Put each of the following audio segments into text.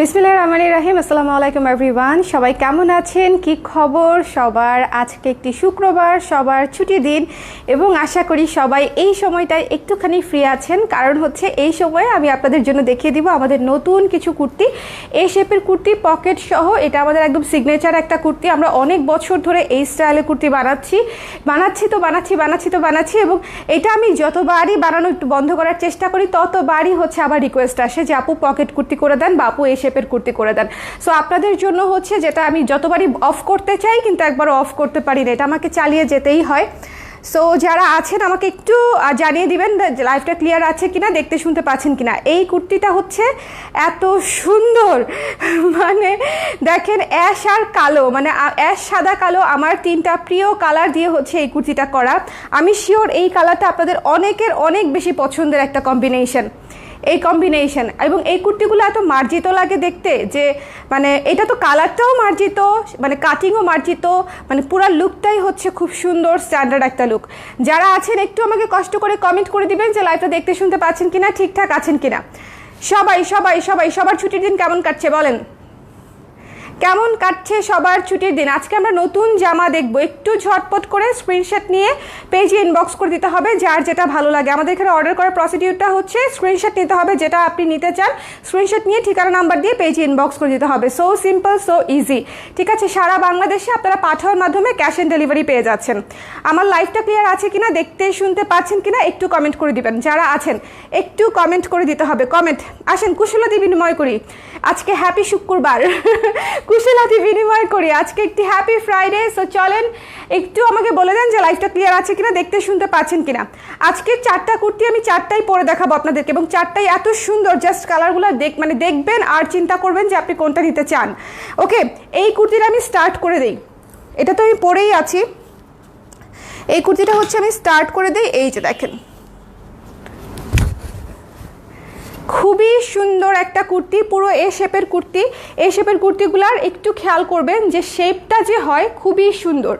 বিসমিল্লাহ রহমান রাহিম, আসসালামু আলাইকুম এভরিওয়ান সবাই কেমন আছেন? কি খবর? সবার আজকে একটি শুক্রবার, সবার ছুটি দিন এবং আশা করি সবাই এই সময়টায় একটুখানি ফ্রি আছেন। কারণ হচ্ছে এই সময়ে আমি আপনাদের জন্য দেখিয়ে দিব আমাদের নতুন কিছু কুর্তি, এই শেপের কুর্তি পকেট সহ। এটা আমাদের একদম সিগনেচার একটা কুর্তি। আমরা অনেক বছর ধরে এই স্টাইলের কুর্তি বানাচ্ছি। বানাচ্ছি তো বানাচ্ছি বানাচ্ছি তো বানাচ্ছি এবং এটা আমি যতবারই বানানো একটু বন্ধ করার চেষ্টা করি, ততবারই হচ্ছে আবার রিকোয়েস্ট আসে যে আপু পকেট কুর্তি করে দেন বা আপু এই শেপের কুর্তি করে দেন। সো আপনাদের জন্য হচ্ছে যেটা আমি যতবারই অফ করতে চাই, কিন্তু একবার অফ করতে পারি না। এটা আমাকে চালিয়ে যেতেই হয়। সো যারা আছেন, আমাকে একটু জানিয়ে দিবেন লাইফটা ক্লিয়ার আছে কিনা, দেখতে শুনতে পাচ্ছেন কিনা। এই কুর্তিটা হচ্ছে এত সুন্দর। মানে দেখেন অ্যাশ আর কালো। মানে অ্যাশ সাদা, কালো আমার তিনটা প্রিয় কালার দিয়ে হচ্ছে এই কুর্তিটা করা। আমি শিওর এই কালারটা আপনাদের অনেকের অনেক বেশি পছন্দের একটা কম্বিনেশন এই কম্বিনেশন এবং এই কুর্তিগুলো এত মার্জিত লাগে দেখতে যে মানে এটা তো কালারটাও মার্জিত মানে কাটিংও মার্জিত মানে পুরো লুকটাই হচ্ছে খুব সুন্দর স্ট্যান্ডার্ড একটা লুক যারা আছেন, একটু আমাকে কষ্ট করে কমেন্ট করে দিবেন যে লাইভটা দেখতে শুনতে পাচ্ছেন কিনা, ঠিকঠাক আছেন কিনা। সবাই সবাই সবাই, সবার ছুটির দিন কেমন কাটছে বলেন। কেমন কাটছে সবার ছুটির দিন? আজকে আমরা নতুন জামা দেখব। একটু ঝটপট করে স্ক্রিনশট নিয়ে পেজে ইনবক্স করে দিতে হবে, যার যেটা ভালো লাগে। আমাদের এখানে অর্ডার করার প্রসিডিউরটা হচ্ছে স্ক্রিনশট নিতে হবে, যেটা আপনি নিতে চান স্ক্রিনশট নিয়ে ঠিকানা নাম্বার দিয়ে পেজে ইনবক্স করে দিতে হবে। সো সিম্পল সো ইজি ঠিক আছে, সারা বাংলাদেশে আপনারা পাঠানোর মাধ্যমে ক্যাশ অন ডেলিভারি পেয়ে যাচ্ছেন। আমার লাইফটা ক্লিয়ার আছে কিনা, দেখতে, শুনতে পাচ্ছেন কিনা, একটু কমেন্ট করে দিবেন। যারা আছেন, একটু কমেন্ট করে দিতে হবে। কমেন্ট আসেন, কুশলাদি বিনিময় করি। আজকে হ্যাপি শুক্রবার। কুশলাদি বিনিময় করি। আজকে একটি হ্যাপি ফ্রাইডে সো চলেন একটু আমাকে বলে দেন যে লাইফটা ক্লিয়ার আছে কিনা, দেখতে শুনতে পাচ্ছেন কিনা। আজকে চারটা কুর্তি আমি চারটাই পরে দেখাবো আপনাদেরকে এবং চারটাই এত সুন্দর জাস্ট কালারগুলো দেখ মানে দেখবেন আর চিন্তা করবেন যে আপনি কোনটা নিতে চান। ওকে, এই কুর্তিটা আমি স্টার্ট করে দিই। এটা তো আমি পরেই আছি। এই কুর্তিটা হচ্ছে আমি স্টার্ট করে দিই। এই যে দেখেন। খুবই সুন্দর একটা কুর্তি, পুরো এ শেপের কুর্তি। এ শেপের কুর্তিগুলার একটু খেয়াল করবেন যে শেপটা যে হয় খুবই সুন্দর।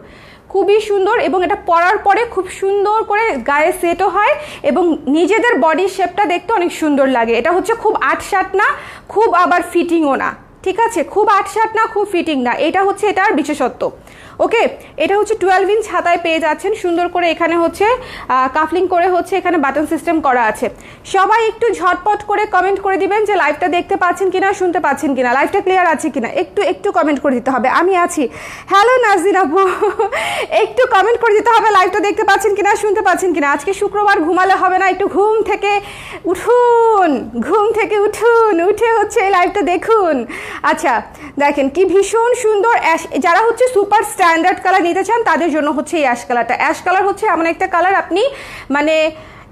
খুবই সুন্দর এবং এটা পরার পরে খুব সুন্দর করে গায়ে সেটও হয় এবং নিজেদের বডি শেপটা দেখতে অনেক সুন্দর লাগে। এটা হচ্ছে খুব আটসাট না, খুব আবার ফিটিংও না। ঠিক আছে? খুব আটসাট না, খুব ফিটিং না। এটা হচ্ছে এটার বিশেষত্ব। ওকে এটা হচ্ছে টুয়েলভ ইঞ্চ হাতায় পেয়ে যাচ্ছেন। সুন্দর করে এখানে হচ্ছে কাফলিং করে হচ্ছে এখানে বাটন সিস্টেম করা আছে। সবাই একটু ঝটপট করে কমেন্ট করে দিবেন যে লাইভটা দেখতে পাচ্ছেন কিনা, শুনতে পাচ্ছেন কিনা লাইভটা ক্লিয়ার আছে কিনা। একটু একটু কমেন্ট করে দিতে হবে। আমি আছি। হ্যালো নাজদিন আপু। একটু কমেন্ট করে দিতে হবে লাইভটা দেখতে পাচ্ছেন কিনা, শুনতে পাচ্ছেন কিনা। আজকে শুক্রবার, ঘুমালে হবে না। একটু ঘুম থেকে উঠুন, ঘুম থেকে উঠুন, উঠে হচ্ছে এই লাইভটা দেখুন। আচ্ছা দেখেন কি ভীষণ সুন্দর যারা হচ্ছে সুপার স্ট্যান্ডার্ড কালার নিতে চান, তাদের জন্য হচ্ছে এই অ্যাশ কালারটা অ্যাশ কালার হচ্ছে এমন একটা কালার আপনি মানে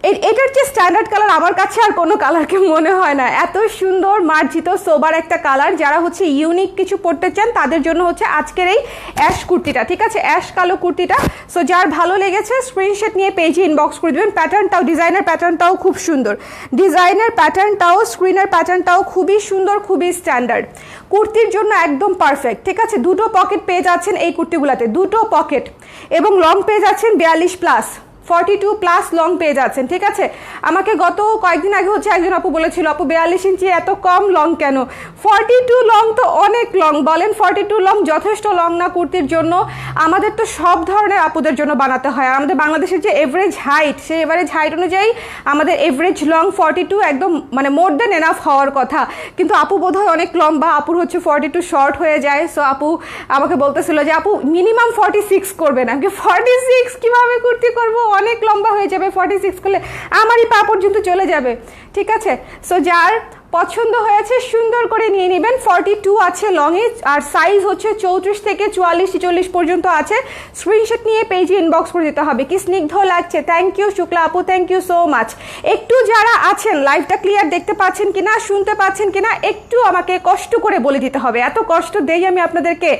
এটার যে স্ট্যান্ডার্ড কালার আমার কাছে আর কোনো কালারকে মনে হয় না। এত সুন্দর, মার্জিত সোবার একটা কালার যারা হচ্ছে ইউনিক কিছু পড়তে চান, তাদের জন্য হচ্ছে আজকের এই অ্যাশ কুর্তিটা, ঠিক আছে? অ্যাশ কালো কুর্তিটা। সো যার ভালো লেগেছে স্ক্রিনশট নিয়ে পেজে ইনবক্স করে দেবেন। প্যাটার্নটাও ডিজাইনের প্যাটার্নটাও খুব সুন্দর। ডিজাইনের প্যাটার্নটাও স্ক্রিনের প্যাটার্নটাও খুবই সুন্দর, খুবই স্ট্যান্ডার্ড কুর্তির জন্য একদম পারফেক্ট ঠিক আছে? দুটো পকেট পেয়ে যাচ্ছেন এই কুর্তিগুলোতে, দুটো পকেট এবং লং পেয়ে যাচ্ছেন বিয়াল্লিশ plus forty two plus long পেয়ে যাচ্ছেন, ঠিক আছে? আমাকে গত কয়েকদিন আগে হচ্ছে একজন আপু বলেছিল, আপু, বিয়াল্লিশ ইঞ্চি এত কম লং কেন? ফর্টি টু লং তো অনেক লং বলেন ফর্টি টু লং যথেষ্ট লং না কুর্তির জন্য। আমাদের তো সব ধরনের আপুদের জন্য বানাতে হয়। আমাদের বাংলাদেশের যে এভারেজ হাইট সেই এভারেজ হাইট অনুযায়ী আমাদের এভারেজ লং ফর্টি টু একদম মানে মোর দেন এনাফ হওয়ার কথা। কিন্তু আপু বোধহয় অনেক লম্বা, আপুর হচ্ছে ফর্টি টু শর্ট হয়ে যায়। সো আপু আমাকে বলতেছিল যে, আপু মিনিমাম ফর্টি সিক্স করবেন। আমি ফর্টি সিক্স কীভাবে কুর্তি করব? অনেক লম্বা হয়ে যাবে ফর্টি সিক্স করলে আমারই পা পর্যন্ত চলে যাবে। ঠিক আছে? সো যার পছন্দ হয়েছে, সুন্দর করে নিয়ে নেবেন। ফর্টি টু আছে লংয়ে আর সাইজ হচ্ছে চৌত্রিশ থেকে চুয়াল্লিশ চল্লিশ পর্যন্ত আছে। স্ক্রিনশট নিয়ে পেজে ইনবক্স করে দিতে হবে। কি স্নিগ্ধ লাগছে? থ্যাংক ইউ শুক্লা আপু থ্যাংক ইউ সো মাচ একটু যারা আছেন লাইভটা ক্লিয়ার দেখতে পাচ্ছেন কিনা, শুনতে পাচ্ছেন কিনা, একটু আমাকে কষ্ট করে বলে দিতে হবে। এত কষ্ট দেই আমি আপনাদেরকে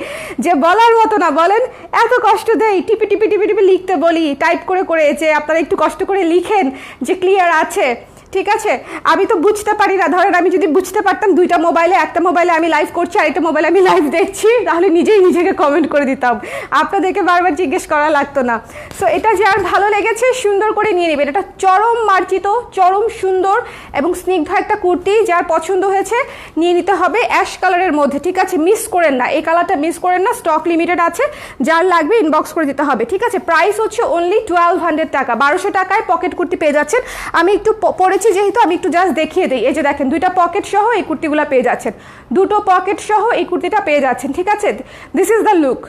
যে বলার মতো না বলেন, এত কষ্ট দেই টিপি টিপি টিপি টিপি লিখতে বলি টাইপ করে করে, যে আপনারা একটু কষ্ট করে লিখেন যে ক্লিয়ার আছে। ঠিক আছে? আমি তো বুঝতে পারি না। ধরেন আমি যদি বুঝতে পারতাম দুইটা মোবাইলে, একটা মোবাইলে আমি লাইভ করছি, আর একটা মোবাইলে আমি লাইভ দেখছি, তাহলে নিজেই নিজেকে কমেন্ট করে দিতাম। আপনাদেরকে বারবার জিজ্ঞেস করা লাগতো না। সো এটা যার ভালো লেগেছে, সুন্দর করে নিয়ে নেবেন। এটা চরম মার্জিত, চরম সুন্দর এবং স্নিগ্ধ একটা কুর্তি যার পছন্দ হয়েছে, নিয়ে নিতে হবে অ্যাশ কালারের মধ্যে। ঠিক আছে? মিস করেন না। এই কালারটা মিস করেন না। স্টক লিমিটেড আছে। যার লাগবে ইনবক্স করে দিতে হবে। ঠিক আছে? প্রাইস হচ্ছে অনলি টুয়েলভ হান্ড্রেড টাকা। বারোশো টাকায় পকেট কুর্তি পেয়ে যাচ্ছেন। আমি একটু প- পরেছি যেহেতু আমি একটু জাস্ট দেখিয়ে দিই। এই যে দেখেন, দুইটা পকেট সহ এই কুর্তিগুলো পেয়ে যাচ্ছেন। দুটো পকেট সহ এই কুর্তিটা পেয়ে যাচ্ছেন, ঠিক আছে? This is the look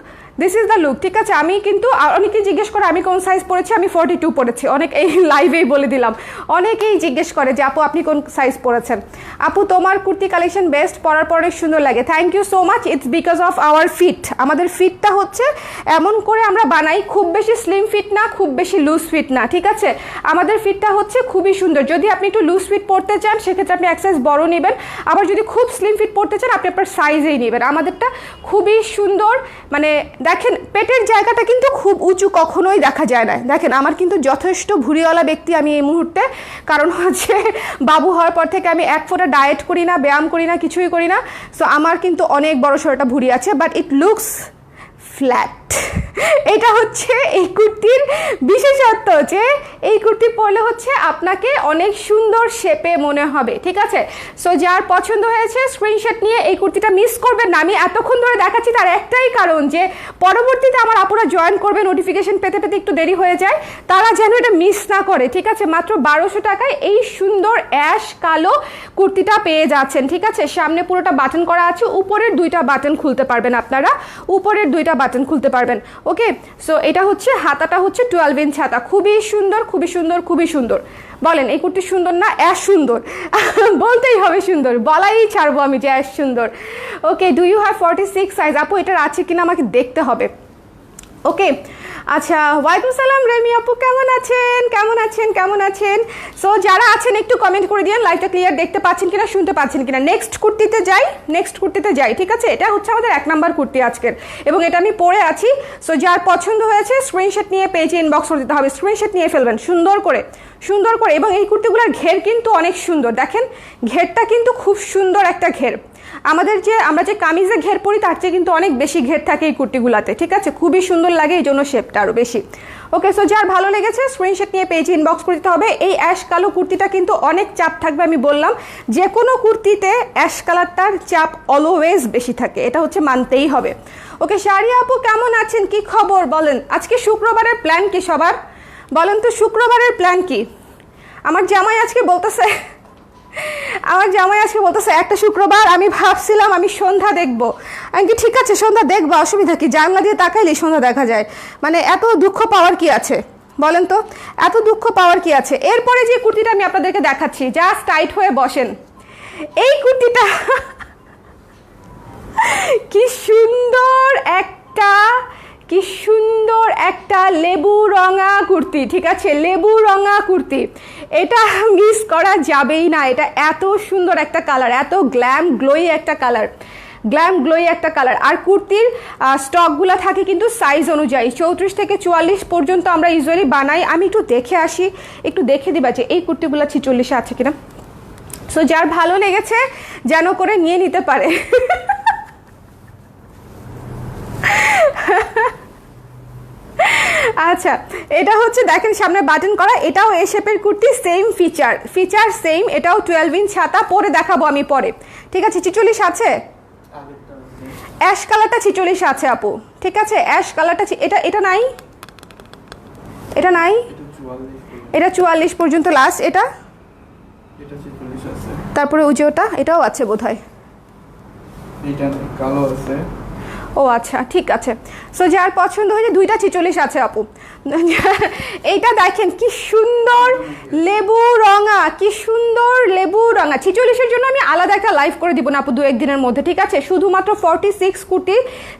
this is the look ঠিক আছে? আমি কিন্তু অনেকেই জিজ্ঞেস করে আমি কোন সাইজ পরেছি আমি ফোর্টি টু পরেছি অনেক এই লাইভেই বলে দিলাম। অনেকেই জিজ্ঞেস করে যে, আপু, আপনি কোন সাইজ পরেছেন আপু, তোমার কুর্তি কালেকশন বেস্ট পরার পর অনেক সুন্দর লাগে। Thank you so much it's because of our fit আমাদের ফিটটা হচ্ছে এমন করে আমরা বানাই, খুব বেশি স্লিম ফিট না, খুব বেশি লুজ ফিট না, ঠিক আছে? আমাদের ফিটটা হচ্ছে খুবই সুন্দর। যদি আপনি একটু লুজ ফিট পড়তে চান, সেক্ষেত্রে আপনি এক সাইজ বড় নেবেন। আবার যদি খুব স্লিম ফিট পড়তে চান, আপনি আপনার সাইজেই নেবেন। আমাদেরটা খুবই সুন্দর মানে দেখেন, পেটের জায়গাটা কিন্তু খুব উঁচু কখনোই দেখা যায় না। দেখেন, আমার কিন্তু যথেষ্ট ভুড়িওয়ালা ব্যক্তি আমি এই মুহূর্তে। কারণ হচ্ছে, বাবু হওয়ার পর থেকে আমি এক ফোঁটা ডায়েট করি না, ব্যায়াম করি না, কিছুই করি না। সো আমার কিন্তু অনেক বড় সড়োটা ভুড়ি আছে বাট ইট লুকস ফ্ল্যাট এটা হচ্ছে এই কুর্তির বিশেষত্ব যে এই কুর্তি পরলে হচ্ছে আপনাকে অনেক সুন্দর শেপে মনে হবে, ঠিক আছে? সো যার পছন্দ হয়েছে স্ক্রিনশট নিয়ে এই কুর্তিটা মিস করবেন না। আমি এতক্ষণ ধরে দেখাচ্ছি তার একটাই কারণ যে পরবর্তীতে আমার আপুরা জয়েন করবে নোটিফিকেশন পেতে পেতে একটু দেরি হয়ে যায়, তারা যেন এটা মিস না করে, ঠিক আছে? মাত্র বারোশো টাকায় এই সুন্দর অ্যাশ কালো কুর্তিটা পেয়ে যাচ্ছেন, ঠিক আছে? সামনে পুরোটা বাটন করা আছে, উপরের দুইটা বাটন খুলতে পারবেন আপনারা, উপরের দুইটা বাটন খুলতে পারবেন। ওকে? সো এটা হচ্ছে, হাতাটা হচ্ছে টুয়েলভ ইঞ্চ হাতা। খুবই সুন্দর খুবই সুন্দর খুবই সুন্দর। বলেন, এই কুর্তি সুন্দর না, অ্যাশ সুন্দর? বলতেই হবে সুন্দর। বলাই ছাড়বো আমি যে অ্যাশ সুন্দর। Okay do you have forty six size আপু, এটার আছে কিনা আমাকে দেখতে হবে। ওকে আচ্ছা ওয়ালাইকুম সালাম রেমি আপু, কেমন আছেন? কেমন আছেন? কেমন আছেন? সো যারা আছেন, একটু কমেন্ট করে দিন লাইভটা ক্লিয়ার দেখতে পাচ্ছেন কিনা, শুনতে পাচ্ছেন কিনা। নেক্সট কুর্তিতে যাই নেক্সট কুর্তিতে যাই, ঠিক আছে? এটা হচ্ছে আমাদের এক নাম্বার কুর্তি আজকের। এবং এটা আমি পরে আছি। সো যার পছন্দ হয়েছে স্ক্রিনশট নিয়ে পেজে ইনবক্স করে দিতে হবে। স্ক্রিনশট নিয়ে ফেলবেন, সুন্দর করে। সুন্দর করে। এবং এই কুর্তিগুলোর ঘের কিন্তু অনেক সুন্দর। দেখেন, ঘেরটা কিন্তু খুব সুন্দর একটা ঘের। আমাদের যে, আমরা যে কামিজে ঘের পরি, তার চেয়ে কিন্তু অনেক বেশি ঘের থাকে এই কুর্তিগুলাতে, ঠিক আছে? খুবই সুন্দর লাগে এই জন্য শেপটা আরও বেশি। ওকে সো যার ভালো লেগেছে স্ক্রিনশট নিয়ে পেজে ইনবক্স করে দিতে হবে। এই অ্যাশ কালো কুর্তিটা কিন্তু অনেক চাপ থাকবে, আমি বললাম। যে কোনো কুর্তিতে অ্যাশ কালারটার চাপ অলওয়েজ বেশি থাকে, এটা হচ্ছে মানতেই হবে। ওকে শাড়ি আপু কেমন আছেন? কি খবর বলেন? আজকে শুক্রবারের প্ল্যান কি সবার? বলেন তো, শুক্রবারের প্ল্যান কি? আমার জামাই আজকে বলতেছে আমার জামাই আজকে বলতেছে, একটা শুক্রবার আমি ভাবছিলাম আমি সন্ধ্যা দেখব। আমি কি ঠিক আছে, সন্ধ্যা দেখব, অসুবিধা কি? জানলা দিয়ে তাকাইলেই সন্ধ্যা দেখা যায়। মানে এত দুঃখ পাওয়ার কি আছে? বলেন তো, এত দুঃখ পাওয়ার কি আছে? এরপরে যে কুর্তিটা আমি আপনাদেরকে দেখাচ্ছি জাস্ট টাইট হয়ে বসেন। এই কুর্তিটা কি সুন্দর একটা কি সুন্দর একটা লেবু রঙা কুর্তি, ঠিক আছে? লেবু রঙা কুর্তি। এটা মিস করা যাবেই না। এটা এত সুন্দর একটা কালার, এত গ্ল্যাম গ্লোই একটা কালার, গ্ল্যাম গ্লোই একটা কালার। আর কুর্তির স্টকগুলো থাকে কিন্তু সাইজ অনুযায়ী। চৌত্রিশ থেকে চুয়াল্লিশ পর্যন্ত আমরা ইউজুয়ালি বানাই। আমি একটু দেখে আসি, একটু দেখে দিবা যে এই কুর্তিগুলো ছিচল্লিশে আছে কিনা। সো যার ভালো লেগেছে, যেন করে নিয়ে নিতে পারে। আচ্ছা এটা হচ্ছে দেখেন সামনে বাটন করা, এটাও এ শেপের kurti same feature feature same এটাও টুয়েলভ ইঞ্চ ছাতা, পরে দেখাবো আমি পরে। ঠিক আছে চিচল্লিশ আছে? অ্যাশ কালারটা ছিচল্লিশ আছে, আপু। ঠিক আছে অ্যাশ কালারটা এটা এটা নাই? এটা নাই? এটা চুয়াল্লিশ পর্যন্ত লাস্ট এটা? ছেচল্লিশ তারপরে ওটা, এটাও আছে বোধ হয় ও আচ্ছা ঠিক আছে। সো যার পছন্দ হয়েছে, দুইটা ছিচল্লিশ আছে, আপু। এইটা দেখেন, কি সুন্দর লেবু রঙা, কি সুন্দর লেবু রঙা। ছিচল্লিশের জন্য আমি আলাদা একটা লাইভ করে দিব না, আপু দু একদিনের মধ্যে, ঠিক আছে? শুধুমাত্র ফর্টি সিক্স কুটি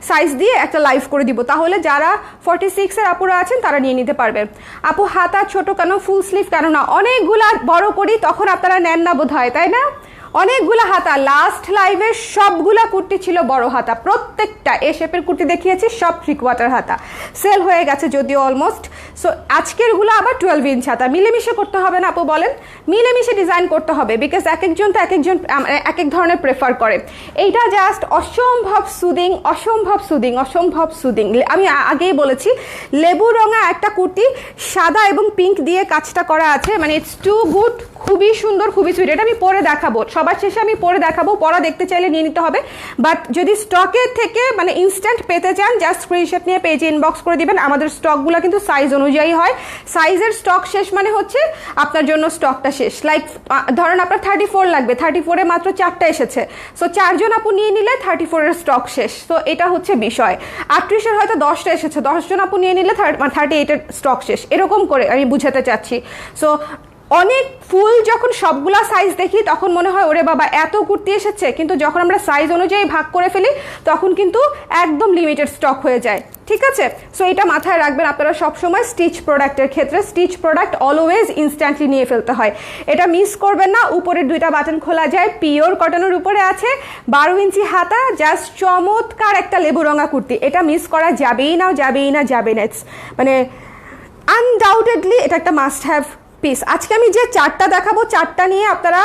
সাইজ দিয়ে একটা লাইভ করে দিব। তাহলে যারা ফর্টি সিক্সের আপুরা আছেন, তারা নিয়ে নিতে পারবেন আপু, হাতা ছোট কেন ফুল স্লিভ কেন না? অনেকগুলা বড় করি, তখন আপনারা নেন না বোধ হয় তাই না? অনেকগুলো হাতা লাস্ট লাইভের সবগুলা কুর্তি ছিল বড় হাতা। প্রত্যেকটা এ শেপের কুর্তি দেখিয়েছি, সব থ্রি কোয়ার্টার হাতা। সেল হয়ে গেছে যদিও অলমোস্ট সো আজকেরগুলো আবার টুয়েলভ ইঞ্চ হাতা। মিলেমিশে করতে হবে না, আপু বলেন। মিলেমিশে ডিজাইন করতে হবে বিকজ এক একজন তো এক একজন এক এক ধরনের প্রেফার করে। এইটা জাস্ট অসম্ভব সুদিং অসম্ভব সুদিং অসম্ভব সুদিং আমি আগেই বলেছি, লেবু রঙা একটা কুর্তি সাদা এবং পিঙ্ক দিয়ে কাজটা করা আছে। মানে ইটস টু গুড খুবই সুন্দর, খুবই সুইট এটা আমি পরে দেখাবো। সবার শেষে আমি পরে দেখাবো পরা দেখতে চাইলে নিয়ে নিতে হবে। বাট যদি স্টকের থেকে মানে ইনস্ট্যান্ট পেতে চান জাস্ট স্ক্রিনশট নিয়ে পেজে ইনবক্স করে দিবেন। আমাদের স্টকগুলো কিন্তু সাইজ অনুযায়ী হয়। সাইজের স্টক শেষ মানে হচ্ছে আপনার জন্য স্টকটা শেষ। লাইক ধরেন আপনার থার্টি ফোর লাগবে। থার্টি ফোরে মাত্র চারটা এসেছে। সো চারজন আপু নিয়ে নিলে থার্টি ফোরের স্টক শেষ। তো এটা হচ্ছে বিষয়। আটত্রিশের হয়তো দশটা এসেছে। দশজন আপু নিয়ে নিলে থার্টি এইটের স্টক শেষ। এরকম করে আমি বুঝাতে চাচ্ছি। সো অনেক ফুল যখন সবগুলা সাইজ দেখি, তখন মনে হয়, ওরে বাবা, এত কুর্তি এসেছে। কিন্তু যখন আমরা সাইজ অনুযায়ী ভাগ করে ফেলি, তখন কিন্তু একদম লিমিটেড স্টক হয়ে যায়। ঠিক আছে? সো এটা মাথায় রাখবেন, আপনারা সবসময় স্টিচ প্রোডাক্টের ক্ষেত্রে স্টিচ প্রোডাক্ট অলওয়েজ ইনস্ট্যান্টলি নিয়ে ফেলতে হয়। এটা মিস করবেন না, উপরের দুইটা বাটন খোলা যায় পিওর কটনের উপরে আছে, বারো ইঞ্চি হাতা জাস্ট চমৎকার একটা লেবু রঙা কুর্তি। এটা মিস করা যাবেই না যাবেই না, যাবে না। মানে আনডাউটেডলি এটা একটা মাস্ট হ্যাভ পিস আজকে আমি যে চারটা দেখাবো, চারটা নিয়ে আপনারা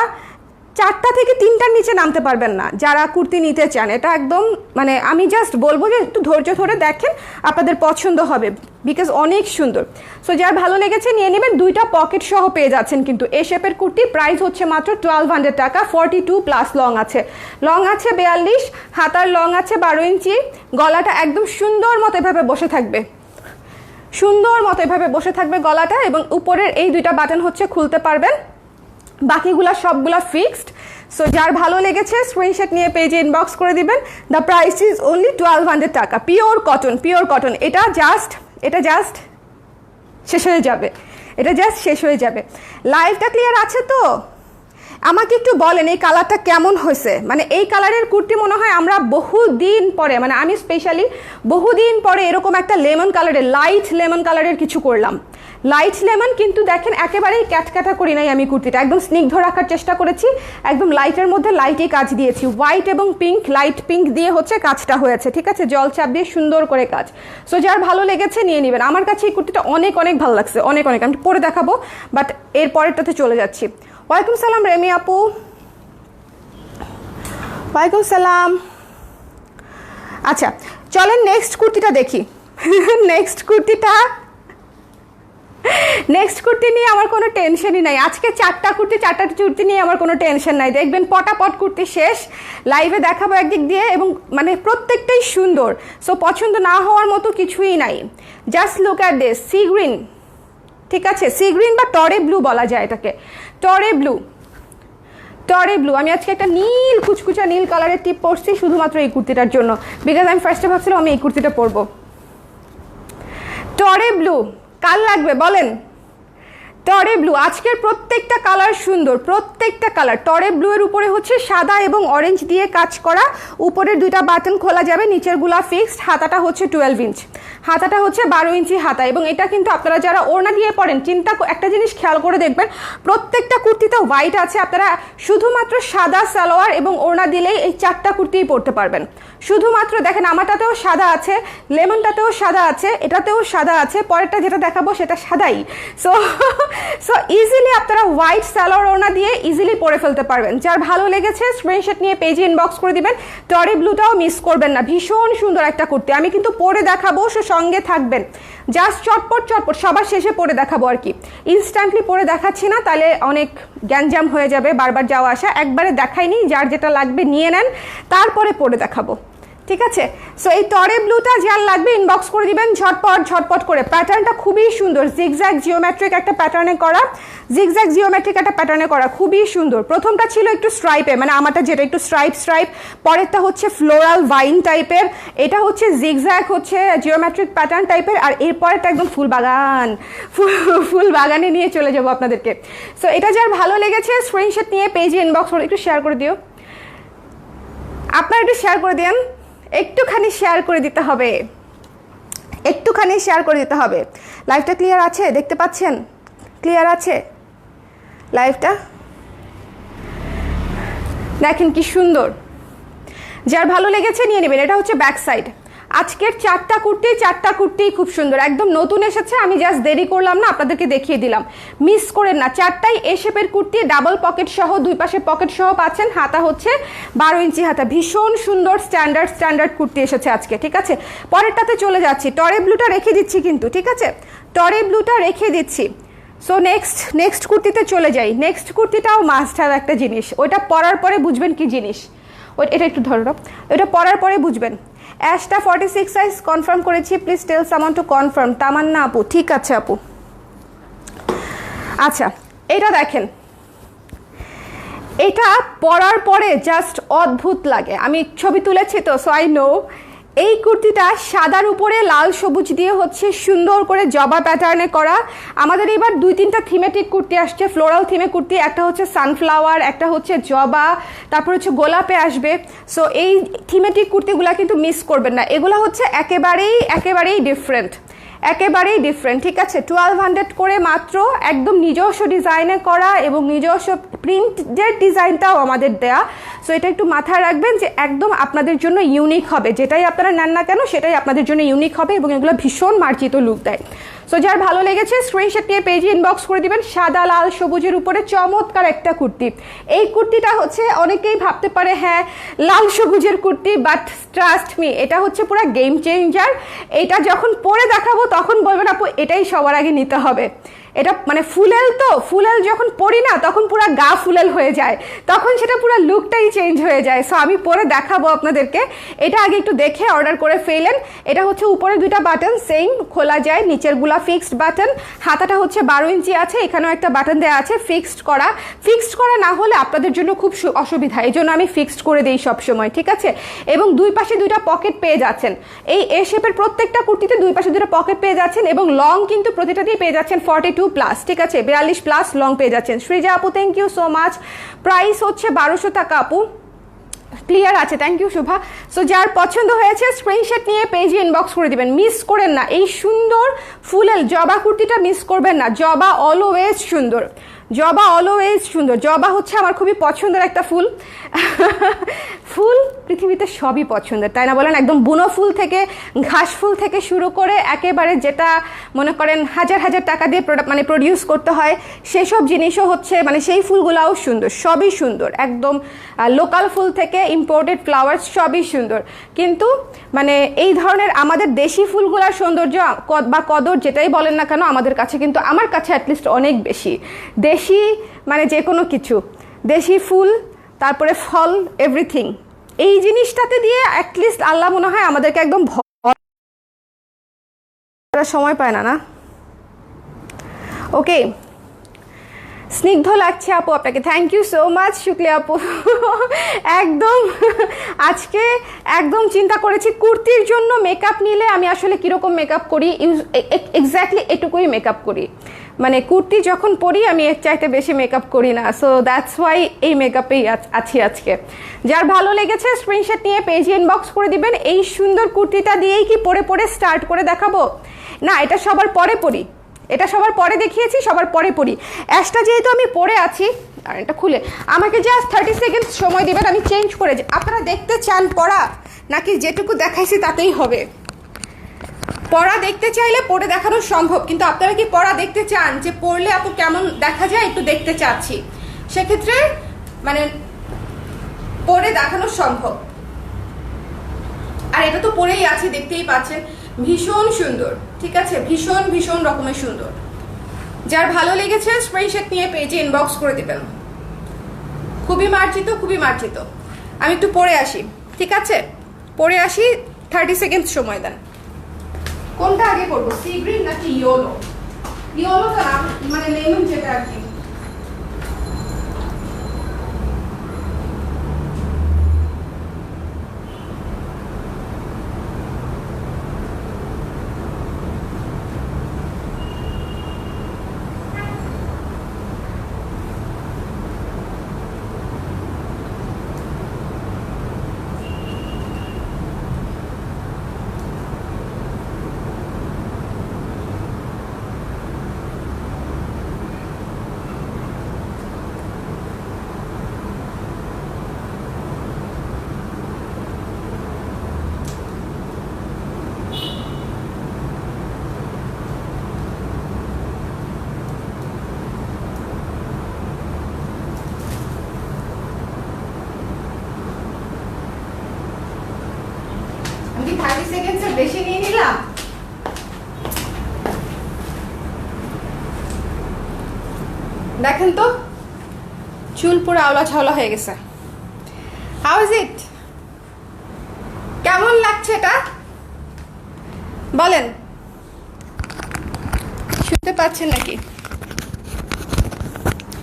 চারটা থেকে তিনটার নিচে নামতে পারবেন না, যারা কুর্তি নিতে চান। এটা একদম মানে আমি জাস্ট বলব যে একটু ধৈর্য ধরে দেখেন আপনাদের পছন্দ হবে বিকজ অনেক সুন্দর। সো যার ভালো লেগেছে নিয়ে নেবেন, দুইটা পকেট সহ পেয়ে যাচ্ছেন কিন্তু এ শেপের কুর্তি প্রাইস হচ্ছে মাত্র টুয়েলভ হান্ড্রেড টাকা ফর্টি টু প্লাস লং আছে। লং আছে বেয়াল্লিশ, হাতার লং আছে বারো ইঞ্চি, গলাটা একদম সুন্দর মতো এভাবে বসে থাকবে। সুন্দর মতো এভাবে বসে থাকবে গলাটা এবং উপরের এই দুইটা বাটন হচ্ছে খুলতে পারবেন। বাকিগুলা সবগুলা ফিক্সড সো যার ভালো লেগেছে স্ক্রিনশট নিয়ে পেজে ইনবক্স করে দিবেন। The price is only twelve taka. Pure cotton pure cotton এটা জাস্ট এটা জাস্ট শেষ হয়ে যাবে। এটা জাস্ট শেষ হয়ে যাবে। লাইভটা ক্লিয়ার আছে তো? আমাকে একটু বলেন, এই কালারটা কেমন হয়েছে? মানে এই কালারের কুর্তি মনে হয় আমরা বহুদিন পরে মানে আমি স্পেশালি বহুদিন পরে এরকম একটা লেমন কালারের লাইট লেমন কালারের কিছু করলাম। লাইট লেমন কিন্তু দেখেন একেবারেই ক্যাটক্যাটা করি নাই আমি কুর্তিটা। একদম স্নিগ্ধ রাখার চেষ্টা করেছি, একদম লাইটের মধ্যে লাইটে কাজ দিয়েছি। হোয়াইট এবং পিঙ্ক লাইট পিঙ্ক দিয়ে হচ্ছে কাজটা হয়েছে, ঠিক আছে? জল চাপ দিয়ে সুন্দর করে কাজ। সো যার ভালো লেগেছে নিয়ে নেবেন। আমার কাছে এই কুর্তিটা অনেক অনেক ভালো লাগছে, অনেক অনেক। আমি পরে দেখাবো বাট এর পরেরটাতে চলে যাচ্ছি। ওয়ালাইকুম সালাম রেমি আপু ওয়ালাইকুম সালাম আচ্ছা চলেন নেক্সট কুর্তিটা দেখি। নেক্সট কুর্তিটা। নেক্সট কুর্তি নিয়ে আমার কোনো টেনশনই নাই। আজকে চারটা কুর্তি চারটা কুর্তি নিয়ে আমার কোনো টেনশন নাই। দেখবেন পটাপট কুর্তি শেষ। লাইভে দেখাবো একদিক দিয়ে এবং মানে প্রত্যেকটাই সুন্দর। সো পছন্দ না হওয়ার মতো কিছুই নাই। Just look at this sea green ঠিক আছে? সি গ্রিন বা টরে ব্লু বলা যায় এটাকে। টরে ব্লু টরে ব্লু আমি আজকে একটা নীল কুচকুচা নীল কালারের টিপ পরছি শুধুমাত্র এই কুর্তিটার জন্য। বিকজ আমি ফার্স্টে ভাবছিলাম আমি এই কুর্তিটা পরবো। টরে ব্লু কাল লাগবে, বলেন। টরে ব্লু, আজকের প্রত্যেকটা কালার সুন্দর, প্রত্যেকটা কালার। টরে ব্লু এর উপরে হচ্ছে সাদা এবং অরেঞ্জ দিয়ে কাজ করা। উপরের দুইটা বাটন খোলা যাবে, নিচেরগুলা ফিক্সড হাতাটা হচ্ছে টুয়েলভ ইঞ্চ হাতাটা হচ্ছে বারো ইঞ্চি হাতা এবং এটা কিন্তু আপনারা যারা ওড়না দিয়ে পড়েন চিন্তা একটা জিনিস খেয়াল করে দেখবেন, প্রত্যেকটা কুর্তিতে হোয়াইট আছে, আপনারা শুধুমাত্র সাদা সালোয়ার এবং ওড়না দিলেই এই চারটা কুর্তিই পরতে পারবেন। শুধুমাত্র দেখেন, আমারটাতেও সাদা আছে, লেমনটাতেও সাদা আছে, এটাতেও সাদা আছে, পরেরটা যেটা দেখাবো সেটা সাদাই। সো সো ইজিলি আপনারা হোয়াইট সালোয়ার ওনা দিয়ে ইজিলি পরে ফেলতে পারবেন। যার ভালো লেগেছে স্ক্রিনশট নিয়ে পেজে ইনবক্স করে দিবেন। টরি ব্লুটাও মিস করবেন না। ভীষণ সুন্দর একটা কুর্তি। আমি কিন্তু পরে দেখাবো, সো সঙ্গে থাকবেন। জাস্ট চটপট চটপট, সবার শেষে পরে দেখাবো আর কি। ইনস্ট্যান্টলি পরে দেখাচ্ছি না, তাহলে অনেক গ্যাঞ্জাম হয়ে যাবে, বারবার যাওয়া আসা। একবারে দেখাইনি, যার যেটা লাগবে নিয়ে নেন। তারপরে পরে দেখাবো। ঠিক আছে? সো এই টরে ব্লুটা যার লাগবে ইনবক্স করে দিবেন, ঝটপট ঝটপট করে। প্যাটার্নটা খুবই সুন্দর। জিগজ্যাগ জিওমেট্রিক একটা প্যাটার্নে করা। জিগজ্যাগ জিওমেট্রিক একটা প্যাটার্নে করা। খুবই সুন্দর। প্রথমটা ছিল একটু স্ট্রাইপে মানে আমারটা যেটা একটু স্ট্রাইপ স্ট্রাইপ পরেরটা হচ্ছে ফ্লোরাল ভাইন টাইপের এটা হচ্ছে জিগজ্যাগ হচ্ছে জিওমেট্রিক প্যাটার্ন টাইপের আর এরপরেরটা একদম ফুল বাগান। ফুল বাগানে নিয়ে চলে যাব আপনাদেরকে। সো এটা যার ভালো লেগেছে স্ক্রিনশট নিয়ে পেজে ইনবক্স করে একটু শেয়ার করে দিও। আপনারা একটু শেয়ার করে দেন একটুখানি শেয়ার করে দিতে হবে। একটুখানি শেয়ার করে দিতে হবে। লাইফটা ক্লিয়ার আছে? দেখতে পাচ্ছেন? ক্লিয়ার আছে? লাইভটা দেখেন কি সুন্দর। যার ভালো লেগেছে নিয়ে নেবেন। এটা হচ্ছে ব্যাক সাইড আজকের চারটা কুর্তি চারটা কুর্তি খুব সুন্দর। একদম নতুন এসেছে, আমি জাস্ট দেরি করলাম না, আপনাদেরকে দেখিয়ে দিলাম। মিস করেন না চারটাই এ শেপের কুর্তি ডাবল পকেট সহ, দুই পাশে পকেট সহ পাচ্ছেন। হাতা হচ্ছে বারো ইঞ্চি হাতা। ভীষণ সুন্দর স্ট্যান্ডার্ড স্ট্যান্ডার্ড কুর্তি এসেছে আজকে, ঠিক আছে? পরেরটাতে চলে যাচ্ছি। টরে ব্লুটা রেখে দিচ্ছি কিন্তু, ঠিক আছে? টরে ব্লুটা রেখে দিচ্ছি। সো নেক্সট নেক্সট কুর্তিতে চলে যাই। নেক্সট কুর্তিটাও মাস্ট হ্যাভ একটা জিনিস। ওইটা পরার পরে বুঝবেন কি জিনিস? ওই, এটা একটু ধরো ওইটা পরার পরে বুঝবেন। অ্যাশটা ফর্টি সিক্স সাইজ কনফার্ম করেছি। Please tell someone to confirm Tamanna আপু, ঠিক আছে আপু। আচ্ছা এটা দেখেন। এটা পরার পরে জাস্ট অদ্ভুত লাগে। আমি ছবি তুলেছি তো সো আই নো এই কুর্তিটা সাদার উপরে, লাল সবুজ দিয়ে হচ্ছে সুন্দর করে জবা প্যাটার্নে করা। আমাদের এবার দুই তিনটা থিমেটিক কুর্তি আসছে ফ্লোরাল থিমে কুর্তি, একটা হচ্ছে সানফ্লাওয়ার একটা হচ্ছে জবা, তারপর হচ্ছে গোলাপে আসবে। সো এই থিমেটিক কুর্তিগুলো কিন্তু মিস করবেন না। এগুলো হচ্ছে একেবারেই একেবারেই ডিফারেন্ট একেবারেই ডিফারেন্ট ঠিক আছে? টুয়েলভ হান্ড্রেড করে মাত্র একদম নিজস্ব ডিজাইনে করা এবং নিজস্ব প্রিন্টের ডিজাইনটাও আমাদের দেয়া। সো এটা একটু মাথায় রাখবেন যে একদম আপনাদের জন্য ইউনিক হবে। যেটাই আপনারা নেন না কেন, সেটাই আপনাদের জন্য ইউনিক হবে এবং এগুলো ভীষণ মার্জিত লুক দেয়। সো যার ভালো লেগেছে স্ক্রিনশট নিয়ে পেজে ইনবক্স করে দিবেন সাদা, লাল, সবুজের উপরে চমৎকার একটা কুর্তি। এই কুর্তিটা হচ্ছে অনেকেই ভাবতে পারে হ্যাঁ লাল, সবুজের কুর্তি বাট ট্রাস্ট মি এটা হচ্ছে পুরো গেম চেঞ্জার এটা যখন পরে দেখাবো, তখন বলবেন, আপু, এটাই সবার আগে নিতে হবে। এটা মানে ফুলেল তো, ফুলেল যখন পরি না, তখন পুরো গা ফুলেল হয়ে যায়। তখন সেটা পুরো লুকটাই চেঞ্জ হয়ে যায়। সো আমি পরে দেখাবো আপনাদেরকে। এটা আগে একটু দেখে অর্ডার করে ফেলেন। এটা হচ্ছে উপরে দুইটা বাটন সেম খোলা যায়। নিচেরগুলা ফিক্সড বাটন হাতাটা হচ্ছে বারো ইঞ্চি আছে, এখানেও একটা বাটন দেওয়া আছে ফিক্সড করা। ফিক্সড করা না হলে আপনাদের জন্য খুব অসুবিধা। এই জন্য আমি ফিক্সড করে দিই সবসময়, ঠিক আছে? এবং দুই পাশে দুইটা পকেট পেয়ে যাচ্ছেন। এই এ শেপের প্রত্যেকটা কুর্তিতে দুই পাশে দুটো পকেট পেয়ে যাচ্ছেন এবং লং কিন্তু প্রতিটাতেই পেয়ে যাচ্ছেন ফর্টি টু প্লাস, ঠিক আছে? বিয়াল্লিশ প্লাস লং পেয়ে যাচ্ছেন। সৃজা আপু thank you so much price হচ্ছে বারোশো টাকা আপু। ক্লিয়ার আছে থ্যাংক ইউ শুভা। সো যার পছন্দ হয়েছে স্ক্রিনশট নিয়ে পেজে ইনবক্স করে দিবেন। মিস করেন না, এই সুন্দর ফুলের জবা কুর্তিটা মিস করবেন না। জবা অলওয়েজ সুন্দর। জবা অলওয়েজ সুন্দর। জবা হচ্ছে আমার খুবই পছন্দের একটা ফুল। ফুল পৃথিবীতে সবই পছন্দের, তাই না বলেন? একদম বুনো ফুল থেকে, ঘাস ফুল থেকে শুরু করে একেবারে যেটা মনে করেন হাজার হাজার টাকা দিয়ে প্রোডাক্ট মানে প্রডিউস করতে হয়, সেসব জিনিসও হচ্ছে মানে সেই ফুলগুলাও সুন্দর, সবই সুন্দর, একদম লোকাল ফুল থেকে ইম্পোর্টেড ফ্লাওয়ার্স সবই সুন্দর। কিন্তু মানে এই ধরনের আমাদের দেশি ফুলগুলার সৌন্দর্য বা কদর যেটাই বলেন না কেন, আমাদের কাছে কিন্তু, আমার কাছে অ্যাটলিস্ট অনেক বেশি। দেশি মানে যে কোনো কিছু, দেশি ফুল, তারপরে ফল এভরিথিং এই জিনিসটাতে দিয়ে অ্যাটলিস্ট আল্লাহ মনে হয় আমাদেরকে একদম সময় পায় না না? ওকে স্নিগ্ধ লাগছে আপু আপনাকে। থ্যাংক ইউ সো মাচ শুক্লিয়া আপু। একদম, আজকে একদম চিন্তা করেছি কুর্তির জন্য মেকআপ নিলে আমি আসলে কীরকম মেকআপ করি ইউজ এক্স্যাক্টলি এটুকুই মেকআপ করি। মানে কুর্তি যখন পরি, আমি এর চাইতে বেশি মেকআপ করি না। সো দ্যাটস ওয়াই এই মেকআপেই আছি আজকে। যার ভালো লেগেছে স্ক্রিনশট নিয়ে পেজে ইনবক্স করে দিবেন। এই সুন্দর কুর্তিটা দিয়েই কি পরে পরে স্টার্ট করে দেখাবো? না, এটা সবার পরে পরি। এটা সবার পরে দেখিয়েছি, সবার পরে পরি। অ্যাশটা যেহেতু আমি পরে আছি, আর এটা খুলে, আমাকে জাস্ট থার্টি সেকেন্ড সময় দেবেন, আমি চেঞ্জ করে আপনারা দেখতে চান পড়া নাকি যেটুকু দেখাইছি তাতেই হবে? পড়া দেখতে চাইলে পড়ে দেখানো সম্ভব, কিন্তু আপনারা কি পড়া দেখতে চান? যে পড়লে আপু কেমন দেখা যায় একটু দেখতে চাচ্ছি। সেক্ষেত্রে মানে পড়ে দেখানো সম্ভব। আর এটা তো পরেই আছে, দেখতেই পাচ্ছেন। ভীষণ সুন্দর, ঠিক আছে? ভীষণ ভীষণ রকমের সুন্দর। যার ভালো লেগেছে স্ক্রিনশট নিয়ে পেজে ইনবক্স করে দিবেন। খুবই মার্জিত খুবই মার্জিত। আমি একটু পরে আসি, ঠিক আছে? পরে আসি থার্টি সেকেন্ড সময় দেন। কোনটা আগে করব? সি গ্রিন নাকি ইয়োলো? ইয়োলোটা মানে লেমন যেটা আর কি। আওলা ছাওলা হয়ে গেছে। হাউ ইজ ইট কেমন লাগছে এটা? বলেন। শুনতে পাচ্ছেন নাকি?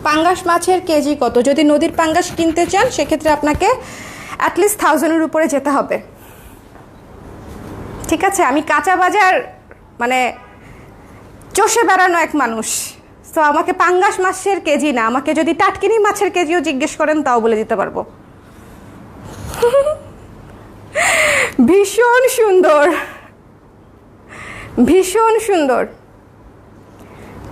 পাঙ্গাস মাছের কেজি কত? যদি নদীর পাঙ্গাস কিনতে চান, সেক্ষেত্রে আপনাকে অ্যাটলিস্ট থাউজেন্ডের উপরে যেতে হবে। ঠিক আছে? আমি কাঁচা বাজার মানে চষে বেড়ানো এক মানুষ। তো আমাকে পাঙ্গাস মাছের কেজি না, আমাকে যদি টাটকিনি মাছের কেজিও জিজ্ঞেস করেন, তাও বলে দিতে পারব। ভীষণ সুন্দর। ভীষণ সুন্দর।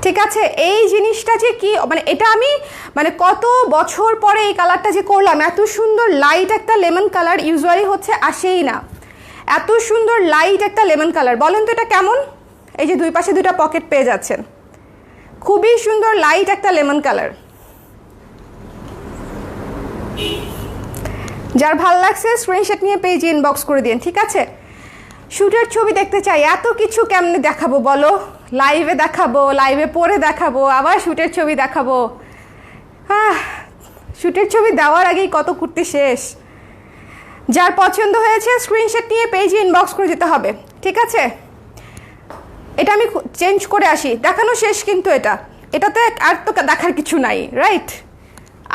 ঠিক আছে, এই জিনিসটা যে কি মানে এটা আমি মানে কত বছর পরে এই কালারটা যে করলাম, এত সুন্দর লাইট একটা লেমন কালার ইউজুয়ালি হচ্ছে আসেই না। এত সুন্দর লাইট একটা লেমন কালার বলেন তো এটা কেমন? এই যে দুই পাশে দুটা পকেট পেয়ে যাচ্ছেন। খুবই সুন্দর লাইট একটা লেমন কালার যার ভালো লাগছে স্ক্রিনশট নিয়ে পেজে ইনবক্স করে দিন, ঠিক আছে? শ্যুটের ছবি দেখতে চাই, এত কিছু কেমনে দেখাবো বলো? লাইভে দেখাবো লাইভে পরে দেখাবো, আবার শ্যুটের ছবি দেখাবো। হ্যাঁ শ্যুটের ছবি দেওয়ার আগেই কত কুর্তি শেষ। যার পছন্দ হয়েছে স্ক্রিনশট নিয়ে পেজে ইনবক্স করে দিতে হবে, ঠিক আছে? এটা আমি চেঞ্জ করে আসি। দেখানো শেষ কিন্তু এটা। এটাতে আর তো দেখার কিছু নাই রাইট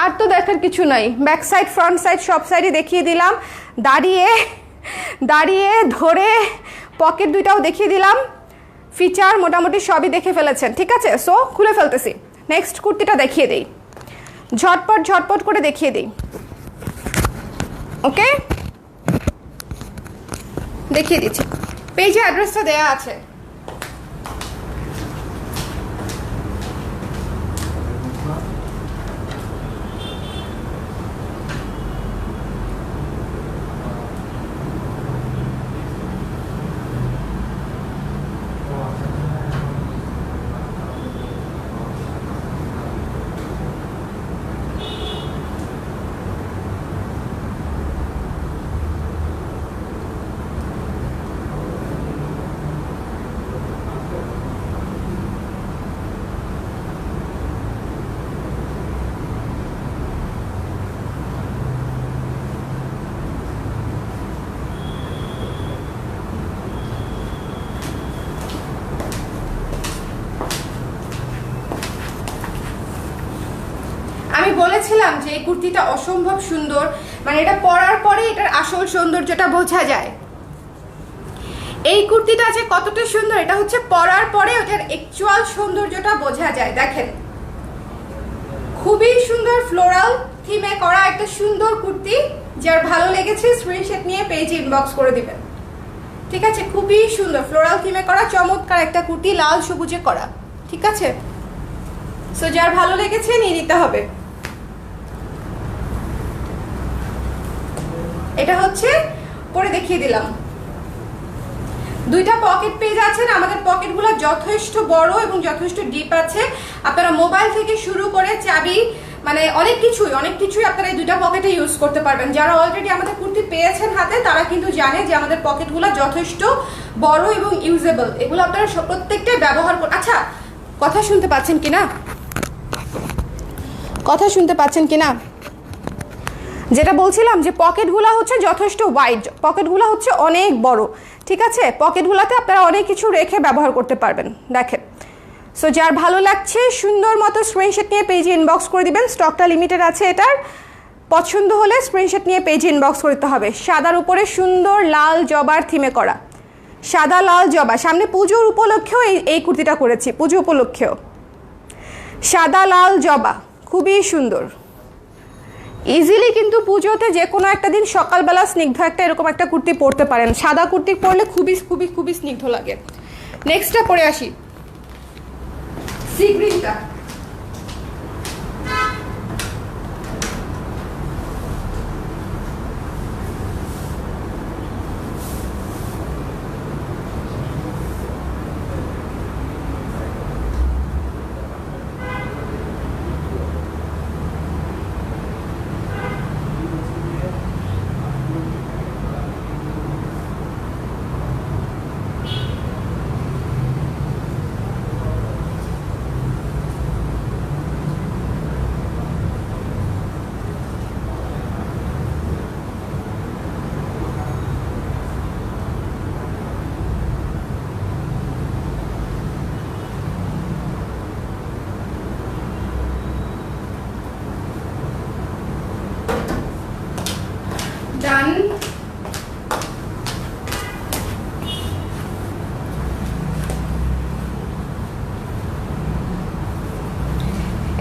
আর তো দেখার কিছু নাই। ব্যাক সাইড ফ্রন্ট সাইড সব সাইডে দেখিয়ে দিলাম। দাঁড়িয়ে দাঁড়িয়ে, ধরে পকেট দুইটাও দেখিয়ে দিলাম। ফিচার মোটামুটি সবই দেখে ফেলেছেন, ঠিক আছে? সো খুলে ফেলতেছি। নেক্সট কুর্তিটা দেখিয়ে দিই। ঝটপট ঝটপট করে দেখিয়ে দিই। ওকে দেখিয়ে দিচ্ছি। পেজে অ্যাড্রেসটা দেয়া আছে আমি বলেছিলাম যে এই কুর্তিটা অসম্ভব সুন্দর। মানে এটা পরার পরে এটার আসল সৌন্দর্যটা বোঝা যায়। এই কুর্তিটা আছে কতটা সুন্দর, এটা হচ্ছে পরার পরে ওটার অ্যাকচুয়াল সৌন্দর্যটা বোঝা যায়। দেখেন, খুবই সুন্দর ফ্লোরাল থিমে করা একটা সুন্দর কুর্তি, যার ভালো লেগেছে স্ক্রিনশট নিয়ে পেজ ইনবক্স করে দিবেন। ঠিক আছে? খুবই সুন্দর ফ্লোরাল থিমে করা, চমৎকার একটা কুর্তি, লাল সবুজে করা। ঠিক আছে? সো যার ভালো লেগেছে নিয়ে নিতে হবে। এটা হচ্ছে পরে দেখিয়ে দিলাম। দুইটা পকেট পেয়ে যাচ্ছেন আমাদের পকেটগুলো যথেষ্ট বড় এবং যথেষ্ট ডিপ আছে। আপনারা মোবাইল থেকে শুরু করে চাবি মানে অনেক কিছুই অনেক কিছুই আপনারা এই দুইটা পকেটে ইউজ করতে পারবেন। যারা অলরেডি আমাদের কুর্তি পেয়েছেন হাতে, তারা কিন্তু জানে যে আমাদের পকেটগুলো যথেষ্ট বড় এবং ইউজেবল এগুলো আপনারা প্রত্যেকটাই ব্যবহার কর আচ্ছা কথা শুনতে পাচ্ছেন কিনা? কথা শুনতে পাচ্ছেন কিনা? যেটা বলছিলাম যে পকেটগুলো হচ্ছে যথেষ্ট ওয়াইড পকেটগুলো হচ্ছে অনেক বড়, ঠিক আছে? পকেটগুলোতে আপনারা অনেক কিছু রেখে ব্যবহার করতে পারবেন, দেখেন। সো যার ভালো লাগছে, সুন্দর মতো স্ক্রিনশট নিয়ে পেজে ইনবক্স করে দিবেন স্টকটা লিমিটেড আছে এটার। পছন্দ হলে স্ক্রিনশট নিয়ে পেজে ইনবক্স করতে হবে। সাদার উপরে সুন্দর লাল জবার থিমে করা। সাদা লাল জবা সামনে পুজোর উপলক্ষেও এই এই কুর্তিটা করেছি, পুজো উপলক্ষেও। সাদা লাল জবা, খুবই সুন্দর। ইজিলি কিন্তু পুজোতে যে কোনো একটা দিন সকালবেলা স্নিগ্ধ একটা এরকম একটা কুর্তি পরতে পারেন। সাদা কুর্তি পরলে খুবই খুবই খুবই স্নিগ্ধ লাগে। নেক্সটটা পরে আসি। সি গ্রিনটা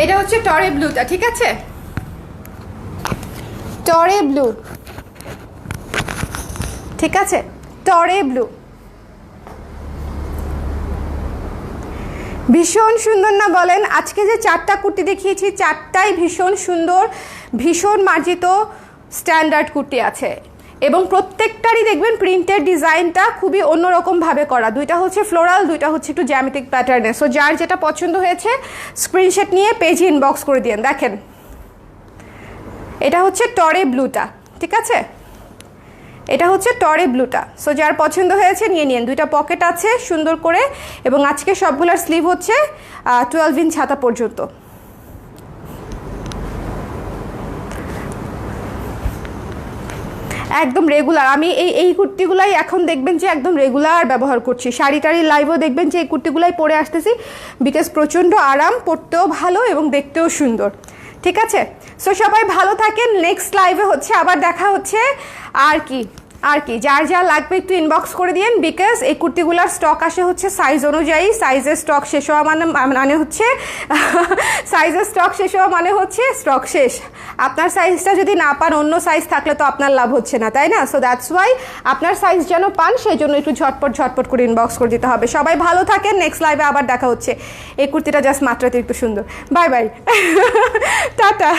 এটা হচ্ছে টরে ব্লুটা ঠিক আছে? টরে ব্লু। ঠিক আছে, টরে ব্লু। ভীষণ সুন্দর না বলেন? আজকে যে চারটা কুর্তি দেখিয়েছি, চারটাই ভীষণ সুন্দর, ভীষণ মার্জিত স্ট্যান্ডার্ড কুর্তি আছে। এবং প্রত্যেকটারই দেখবেন প্রিন্টের ডিজাইনটা খুবই অন্যরকমভাবে করা। দুইটা হচ্ছে ফ্লোরাল দুইটা হচ্ছে একটু জ্যামিতিক প্যাটার্নে সো যার যেটা পছন্দ হয়েছে স্ক্রিনশট নিয়ে পেজে ইনবক্স করে দিন দেখেন, এটা হচ্ছে টরে ব্লুটা ঠিক আছে? এটা হচ্ছে টরে ব্লুটা সো যার পছন্দ হয়েছে, নিয়ে নিন দুইটা পকেট আছে, সুন্দর করে। এবং আজকে সবগুলোর স্লিভ হচ্ছে টুয়েলভ ইঞ্চ ছাতা পর্যন্ত। একদম রেগুলার আমি এই এই কুর্তিগুলাই এখন দেখবেন যে একদম রেগুলার ব্যবহার করছি। শাড়ি টাড়ি লাইভও দেখবেন যে এই কুর্তিগুলাই পরে আসতেছি বিকজ প্রচণ্ড আরাম, পরতেও ভালো এবং দেখতেও সুন্দর। ঠিক আছে? সো সবাই ভালো থাকেন। নেক্সট লাইভে হচ্ছে, আবার দেখা হচ্ছে। আর কি? আর কি, যার যা লাগবে একটু ইনবক্স করে দিন বিকজ এই কুর্তিগুলোর স্টক আসে হচ্ছে সাইজ অনুযায়ী সাইজের স্টক শেষ হওয়া মানে মানে হচ্ছে সাইজের স্টক শেষ হওয়া মানে হচ্ছে স্টক শেষ। আপনার সাইজটা যদি না পান, অন্য সাইজ থাকলে তো আপনার লাভ হচ্ছে না, তাই না? সো দ্যাটস ওয়াই আপনার সাইজ যেন পান সেই জন্য একটু ঝটপট ঝটপট করে ইনবক্স করে দিতে হবে। সবাই ভালো থাকেন নেক্সট লাইভে আবার দেখা হচ্ছে। এই কুর্তিটা জাস্ট মাত্রাতে একটু সুন্দর। Bye bye tata